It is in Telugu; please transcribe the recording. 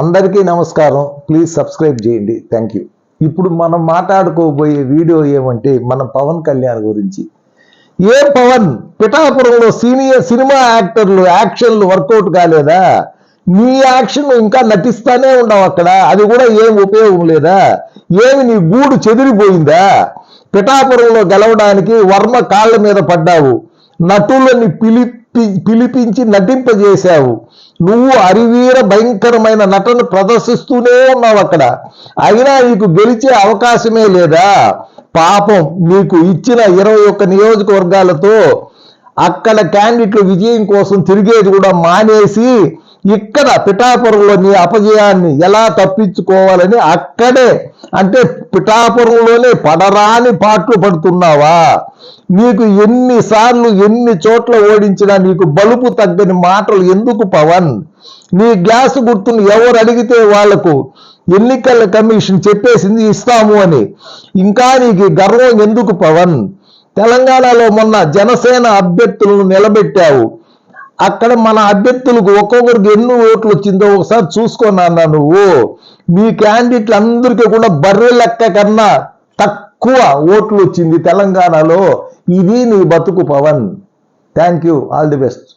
అందరికీ నమస్కారం. ప్లీజ్ సబ్స్క్రైబ్ చేయండి. థ్యాంక్ యూ ఇప్పుడు మనం మాట్లాడుకోబోయే వీడియో ఏమంటే మన పవన్ కళ్యాణ్ గురించి. ఏ పవన్ పిఠాపురంలో సీనియర్ సినిమా యాక్టర్లు యాక్షన్లు వర్కౌట్ కాలేదా? నీ యాక్షన్ ఇంకా నటిస్తానే ఉండవు అక్కడ. అది కూడా ఏం ఉపయోగం లేదా? ఏమి నీ గూడు చెదిరిపోయిందా? పిఠాపురంలో గెలవడానికి వర్మ కాళ్ళ మీద పడ్డావు. నటులని పిలి పిలిపించి నటింపజేశావు. నువ్వు అరివీర భయంకరమైన నటన ప్రదర్శిస్తూనే ఉన్నావు అక్కడ. అయినా నీకు గెలిచే అవకాశమే లేదా? పాపం నీకు ఇచ్చిన ఇరవై ఒక్క నియోజకవర్గాలతో అక్కడ క్యాండిడేట్లు విజయం కోసం తిరిగేది కూడా మానేసి ఇక్కడ పిఠాపురంలో నీ అపజయాన్ని ఎలా తప్పించుకోవాలని అక్కడే అంటే పిఠాపురంలోనే పడరాని పాటలు పడుతున్నావా? నీకు ఎన్నిసార్లు ఎన్ని చోట్ల ఓడించినా నీకు బలుపు తగ్గని మాటలు ఎందుకు పవన్? నీ గ్యాస్ గుర్తును ఎవరు అడిగితే వాళ్ళకు ఎన్నికల కమిషన్ చెప్పేసింది ఇస్తాము అని. ఇంకా నీకు గర్వం ఎందుకు పవన్? తెలంగాణలో మొన్న జనసేన అభ్యర్థులను నిలబెట్టావు. అక్కడ మన అభ్యర్థులకు ఒక్కొక్కరికి ఎన్ని ఓట్లు వచ్చిందో ఒకసారి చూసుకున్నా నువ్వు. మీ క్యాండిడేట్లు అందరికీ కూడా బర్రె లెక్క కన్నా తక్కువ ఓట్లు వచ్చింది తెలంగాణలో. ఇది నీ బతుకు Pavan. Thank you all the best